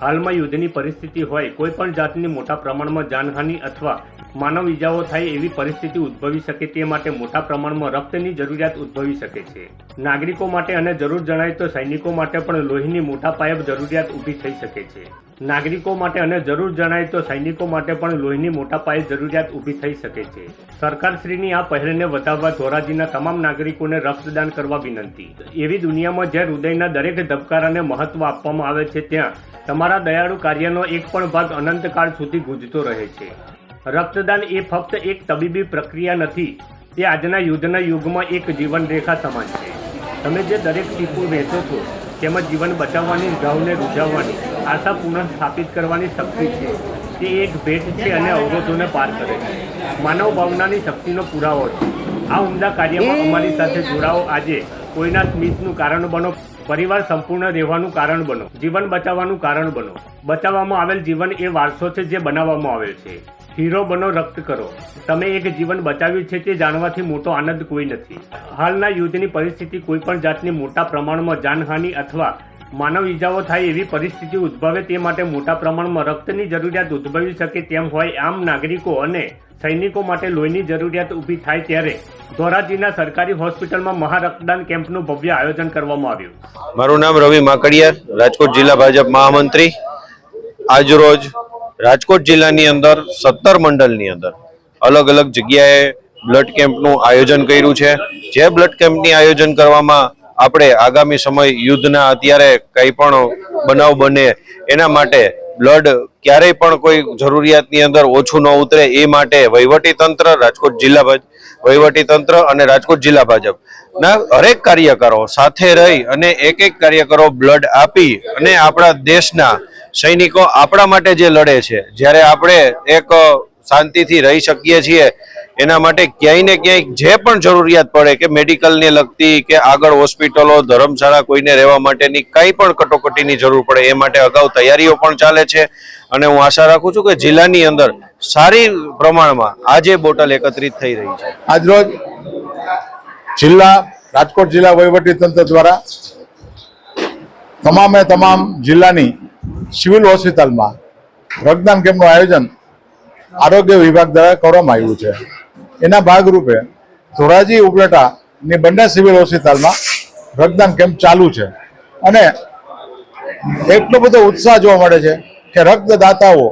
હાલમાં યુદ્ધની પરિસ્થિતિ હોય કોઈ પણ જાતની મોટા પ્રમાણમાં જાનહાનિ અથવા માનવ ઇજાઓ થાય એવી પરિસ્થિતિ ઉદ્ભવી શકે તે માટે મોટા પ્રમાણમાં રક્તની જરૂરિયાત ઉદ્ભવી શકે છે. નાગરિકો માટે અને જરૂર જણાય તો સૈનિકો માટે પણ લોહીની મોટા પાયે જરૂરિયાત ઊભી થઈ શકે છે. નાગરિકો માટે અને જરૂર જણાય તો સૈનિકો માટે પણ લોહીની મોટા પાયે જરૂરિયાત ઊભી થઈ શકે છે. સરકારશ્રીની આ પહેલને વધારવા ધોરાજીના તમામ નાગરિકોને રક્તદાન કરવા વિનંતી. એવી દુનિયામાં જ્યાં હૃદયના દરેક ધબકારાને મહત્વ આપવામાં આવે છે, ત્યાં તમારા દયાળુ કાર્યનો એક પણ ભાગ અનંતકાળ સુધી ગુંજતો રહે છે. રક્તદાન એ ફક્ત એક તબીબી પ્રક્રિયા નથી, તે આજના યુદ્ધના યુગમાં એક જીવનરેખા સમાન છે. તમે જે દરેક ટીપું વહેંચો છો તેમાં જીવન બચાવવાની ઘાવને રૂઝાવવાની, આશા પુનઃ સ્થાપિત કરવાની શક્તિ છે, તે એક ભેટ છે અને અવરોધોને પાર કરે છે. માનવ ભાવનાની શક્તિનો પુરાવો છે. આ ઉમદા કાર્યમાં અમારી સાથે જોડાઓ. આજે કોઈના સ્મિતનું કારણ બનો, પરિવાર સંપૂર્ણ રહેવાનું કારણ બનો, જીવન બચાવવાનું કારણ બનો. બચાવવામાં આવેલ જીવન એ વારસો છે જે બનાવવામાં આવેલ છે. હીરો બનો, રક્ત કરો. તમે એક જીવન બચાવ્યું છે તે જાણવાથી મોટો આનંદ કોઈ નથી. હાલના યુદ્ધની પરિસ્થિતિ કોઈ પણ જાતની મોટા પ્રમાણમાં જાનહાનિ અથવા માનવ ઈજાઓ થાય એવી પરિસ્થિતિ ઉદ્ભવે તે માટે મોટા પ્રમાણમાં રક્તની જરૂરિયાત ઉદ્ભવી શકે તેમ હોય આમ નાગરિકો અને સૈનિકો માટે લોહીની જરૂરિયાત ઊભી થાય ત્યારે ધોરાજીના સરકારી હોસ્પિટલમાં મહારક્તદાન કેમ્પનું ભવ્ય આયોજન કરવામાં આવ્યું. મારું નામ રવિ માકડિયા, રાજકોટ જિલ્લા ભાજપ મહામંત્રી. આજરોજ રાજકોટ જિલ્લાની અંદર સત્તર મંડળની અંદર અલગ અલગ જગ્યાએ બ્લડ કેમ્પનું આયોજન કર્યું છે. જે બ્લડ કેમ્પની આયોજન કરવામાં આપણે આગામી સમય યુદ્ધના અત્યારે કંઈ પણ બનાવ બને એના માટે બ્લડ ક્યારેય પણ કોઈ જરૂરિયાતની અંદર ઓછું ન ઉતરે, એ માટે વહીવટી તંત્ર, રાજકોટ જિલ્લા વહીવટી તંત્ર અને રાજકોટ જિલ્લા ભાજપ ના હરેક કાર્યકરો સાથે રહી અને એક એક કાર્યકરો બ્લડ આપી અને આપણા દેશના સૈનિકો આપણા માટે જે લડે છે. જ્યારે આપણે એક શાંતિથી રહી શકીએ છીએ એના માટે ક્યાંય ને ક્યાંય જે પણ જરૂરિયાત પડે કે મેડિકલને લગતી કે આગળ હોસ્પિટલો, ધર્મશાળા કોઈને રહેવા માટેની કંઈ પણ કટોકટીની જરૂર પડે, એ માટે અગાઉ તૈયારીઓ પણ ચાલે છે. અને હું આશા રાખું છું કે જિલ્લાની અંદર સારી પ્રમાણમાં આજે બોટલ એકત્રિત થઈ રહી છે. આજરોજ જિલ્લા, રાજકોટ જિલ્લા તંત્ર દ્વારા તમામે તમામ જિલ્લાની સિવિલ હોસ્પિટલમાં રક્તદાન કેમ્પનું આયોજન આરોગ્ય વિભાગ દ્વારા કરવામાં આવ્યું છે. એના ભાગરૂપે ધોરાજી ઉપલેટાની બંને સિવિલ હોસ્પિટલમાં રક્તદાન કેમ્પ ચાલુ છે. અને એટલો બધો ઉત્સાહ જોવા મળે છે કે રક્તદાતાઓ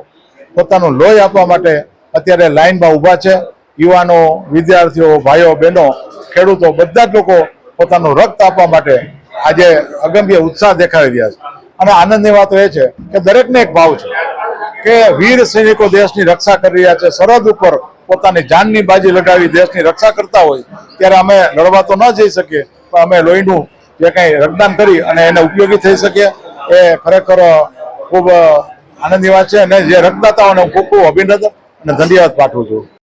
પોતાનું લોહી આપવા માટે અત્યારે લાઇનમાં ઊભા છે. યુવાનો, વિદ્યાર્થીઓ, ભાઈઓ, બહેનો, ખેડૂતો, બધા જ લોકો પોતાનું રક્ત આપવા માટે આજે અગમ્ય ઉત્સાહ દેખાડી રહ્યા છે. અને આનંદની વાત એ છે કે દરેકને એક ભાવ છે કે વીર સૈનિકો દેશની રક્ષા કરી રહ્યા છે. સરહદ ઉપર પોતાની જાનની બાજી લગાવી દેશની રક્ષા કરતા હોય, ત્યારે અમે લડવા તો ન જઈ શકીએ, પણ અમે લોહીનું જે કંઈ રક્તદાન કરી અને એને ઉપયોગી થઈ શકીએ, એ ખરેખર ખૂબ આનંદની વાત છે. અને જે રક્તદાતાઓને હું ખૂબ ખૂબ અભિનંદન અને ધન્યવાદ પાઠવું છું.